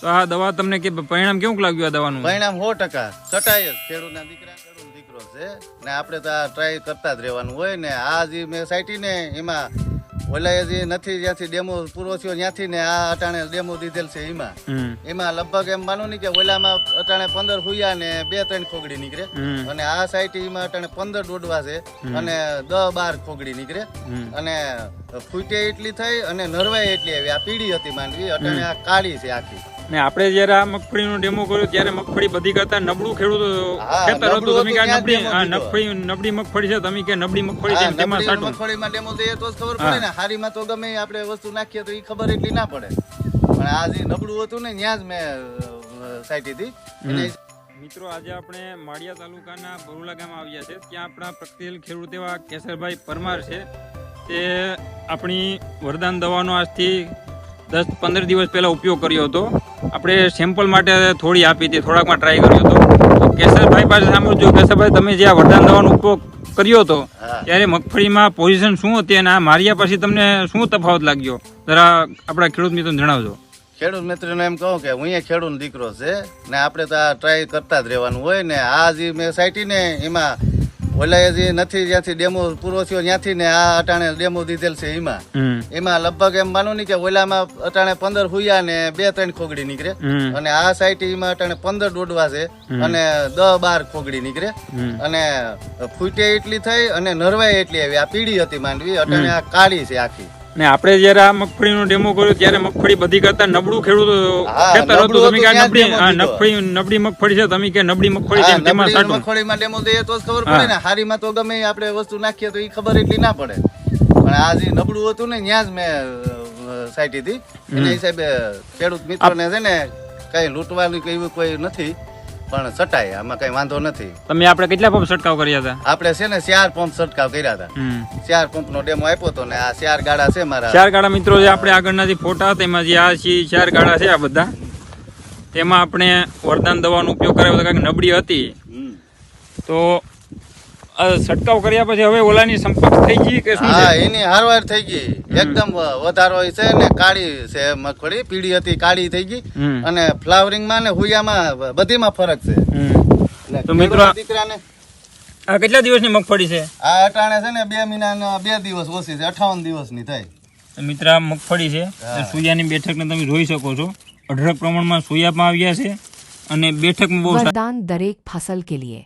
તો આ દવા તમને કે પરિણામ કેવું લાગ્યું આ દવાનું? પરિણામ સો ટકા. ચટાઈ જ ખેડૂતના દીકરા ખેડૂત દીકરો છે. ને આપણે તો આ ટ્રાય કરતા જ રહેવાનું હોય ને. આ જે મેં સાઈટી ને એમાં ઓલા જે નથી જ્યાંથી ડેમો પૂરો થયો ત્યાંથી ને આ અટાણે ડેમો દીધેલ છે એમાં. એમાં લગભગ એમ માનું નહીં કે ઓલામાં અટાણે પંદર હુયા ને બે ત્રણ ખોગડી નીકળે. અને આ સાઈટ એમાં અટાણે પંદર દોડવા છે અને દસ બાર ખોગડી નીકળે. અને ફૂટે એટલી થઈ અને નરવાઈ એટલી આવી. આ પીળી હતી માંડવી અટાણે આ કાળી છે આખી. ને આપણે જ્યારે આ મગફળીનો ડેમો કર્યો ત્યારે મગફળી બધી કરતા નબળું ખેડૂત ખેતર હતું તમે કે નબળી નબળી નબળી મગફળી છે તમે કે નબળી મગફળી છે તેમાં સાટું. મગફળીમાં ડેમો દઈએ તો ખબર પડે ને હારીમાં તો ગમે આપણે વસ્તુ નાખીએ તો એ ખબર એટલી ના પડે. પણ આ જે નબળું હતું ને ત્યાં જ મેં સાઈટી હતી. મિત્રો આજે આપણે માળિયા તાલુકાના બરુલા ગામ આવ્યા છે ત્યાં આપણા પ્રગતિશીલ ખેડૂત એવા કેસરભાઈ પરમાર છે. તે આપણી વરદાન દવાનો આજથી દસ પંદર દિવસ પહેલાં ઉપયોગ કર્યો હતો. આપણે સેમ્પલ માટે થોડી આપી હતી થોડાકમાં ટ્રાય કર્યો હતો. તો કેસરભાઈ પાસે સાંભળ્યું કેશરભાઈ તમે જે આ વરદાન દવાનો ઉપયોગ કર્યો હતો ત્યારે મગફળીમાં પોઝિશન શું હતી અને આ માર્યા પછી તમને શું તફાવત લાગ્યો? જરા આપણા ખેડૂત મિત્રોને જણાવજો. ખેડૂત મિત્રને એમ કહું કે હું ખેડૂત દીકરો છે ને આપણે તો આ ટ્રાય કરતા જ રહેવાનું હોય ને આ જે મેં સાઈટી ને એમાં ઓલા જે નથી જ્યાંથી ડેમો પૂરો થયો ત્યાંથી ને આ અટાણે ડેમો દીધેલ છે એમાં. એમાં લગભગ એમ માનો ની કે ઓલામાં અટાણે પંદર હુયા ને બે ત્રણ ખોગડી નીકળે. અને આ સાઈટ એમાં અટાણે પંદર દોડવા છે અને દસ બાર ખોગડી નીકળે. અને ફૂટે એટલી થઈ અને નરવાઈ એટલી આવી. આ પીળી હતી માંડવી અટાણે આ કાળી છે આખી. ને આપણે જયારે આ મગફળીનો ડેમો કર્યો ત્યારે મગફળી બધી કરતા નબળું ખેડૂતો ખેતર હતું તમે કે નબળી નબળી નબળી મગફળી છે તમે કે નબળી મગફળી છે તેમાં સાટું. મગફળીમાં ડેમો દઈએ તો જ ખબર પડે ને. હારીમાં તો ગમે આપણે વસ્તુ નાખીએ તો એ ખબર એટલી ના પડે. પણ આ જે નબળું હતું ને ત્યાં જ મેં સાઈટી હતી એના હિસાબે ખેડૂત મિત્રોને છે ને કઈ લૂંટવાનું કે એવું કોઈ નથી. પણ છટાય આમાં કઈ વાંધો નથી. તમે આપણે કેટલા પંપ છંટકાવ કર્યા હતા? આપણે છે ને ચાર પંપ છંટકાવ કર્યા હતા. ચાર પંપ નો ડેમો આપ્યો હતો ને આ ચાર ગાડા છે મારા. ચાર ગાડા મિત્રો જે આપણે આગળના જે ફોટા હતા એમાં જે આ છે ચાર ગાળા છે આ બધા. તેમાં આપણે વરદાન દવાનો ઉપયોગ કર્યો હતો કારણ કે નબળી હતી. તો છટકાવ કર્યા પછી હવે ઓલાની સંપર્ક થઈ ગઈ કે હા એની હારવાર થઈ ગઈ. એકદમ વધારો હોય છે ને કાળી છે મગફળી પીળી હતી કાળી થઈ ગઈ. અને ફ્લાવરિંગમાં ને હુયામાં બધીમાં ફરક છે. તો મિત્રો દીકરાને આ કેટલા દિવસની મગફળી છે? આ અટાણે છે ને બે મહિના બે દિવસ ઓછી છે અઠાવન દિવસની થઈ. મિત્ર આ મગફળી છે. સુયાની બેઠકને તમે જોઈ શકો છો. અઢળક પ્રમાણમાં સુયામાં આવ્યા છે. અને બેઠકમાં બહુ વરદાન દરેક ફસલ કે લીએ